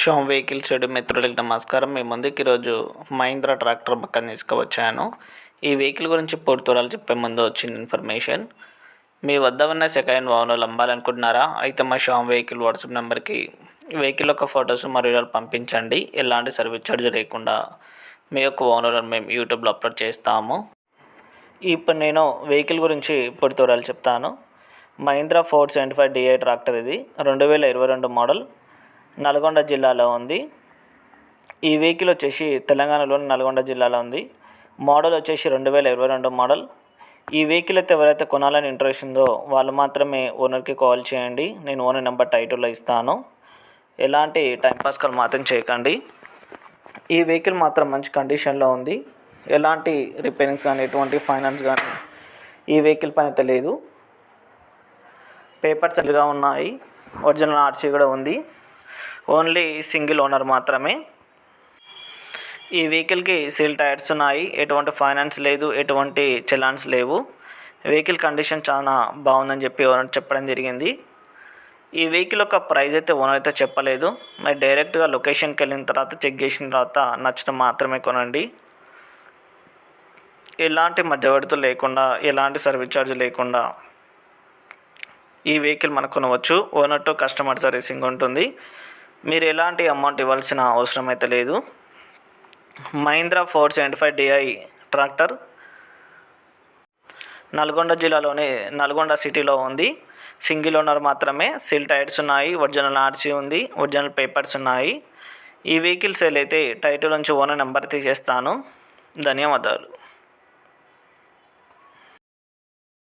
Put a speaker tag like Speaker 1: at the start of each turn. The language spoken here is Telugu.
Speaker 1: షోమ్ వెహికల్స్ చెడు మిత్రులకి నమస్కారం. మీ ముందుకు ఈరోజు మహీంద్రా ట్రాక్టర్ పక్కన తీసుకువచ్చాను. ఈ వెహికల్ గురించి పూర్తి వివరాలు చెప్పే ముందు వచ్చిన ఇన్ఫర్మేషన్. మీ వద్ద ఉన్న సెకండ్ వాహనాలు అమ్మాలనుకుంటున్నారా అయితే మా షామ్ వెహికల్ వాట్సాప్ నెంబర్కి వెహికల్ యొక్క ఫొటోస్ మరియు పంపించండి. ఎలాంటి సర్వీస్ ఛార్జ్ లేకుండా మీ యొక్క ఓనర్లను మేము యూట్యూబ్లో అప్లోడ్ చేస్తాము. ఇప్పుడు నేను వెహికల్ గురించి పూర్తి వివరాలు చెప్తాను. Mahindra four seventy five DI tractor ఇది. రెండు వేల ఇరవై రెండు మోడల్. నల్గొండ జిల్లాలో ఉంది. ఈ వెహికల్ వచ్చేసి తెలంగాణలోని నల్గొండ జిల్లాలో ఉంది. మోడల్ వచ్చేసి రెండు వేల ఇరవై రెండు మోడల్. ఈ వెహికల్ అయితే ఎవరైతే కొనాలని ఇంట్రెస్ట్ ఉందో వాళ్ళు మాత్రమే ఓనర్కి కాల్ చేయండి. నేను ఓనర్ నెంబర్ టైటిల్లో ఇస్తాను. ఎలాంటి టైంపాస్ కాల్ మాత్రం చేయకండి. ఈ వెహికల్ మాత్రం మంచి కండిషన్లో ఉంది. ఎలాంటి రిపేరింగ్స్ కానీ ఎటువంటి ఫైనాన్స్ కానీ ఈ వెహికల్ పని అయితే లేదు. పేపర్స్ సరిగా ఉన్నాయి. ఒరిజినల్ ఆర్సీ కూడా ఉంది. ఓన్లీ సింగిల్ ఓనర్ మాత్రమే. ఈ వెహికల్కి సీల్ టైర్స్ ఉన్నాయి. ఎటువంటి ఫైనాన్స్ లేదు ఎటువంటి చలాన్స్ లేవు. వెహికల్ కండిషన్ చాలా బాగుందని చెప్పి ఓనర్ చెప్పడం జరిగింది. ఈ వెహికల్ యొక్క ప్రైస్ అయితే ఓనర్ అయితే చెప్పలేదు. మరి డైరెక్ట్గా లొకేషన్కి వెళ్ళిన తర్వాత చెక్ చేసిన తర్వాత నచ్చితే మాత్రమే కొనండి. ఎలాంటి మధ్యవర్తి లేకుండా ఎలాంటి సర్వీస్ ఛార్జ్ లేకుండా ఈ వెహికల్ మనకు కొనవచ్చు. ఓనర్ టు కస్టమర్ సర్వీసింగ్ ఉంటుంది. మీరు ఎలాంటి అమౌంట్ ఇవ్వాల్సిన అవసరం అయితే లేదు. Mahindra four seventy five DI tractor Nalgonda జిల్లాలోని నల్గొండ సిటీలో ఉంది. సింగిల్ ఓనర్ మాత్రమే సిల్ టైర్స్ ఉన్నాయి ఒరిజినల్ ఆర్సీ ఉంది ఒరిజినల్ పేపర్స్ ఉన్నాయి. ఈ వెహికల్ సేల్ అయితే టైటిల్ నుంచి ఓనర్ నెంబర్ తీసేస్తాను. ధన్యవాదాలు.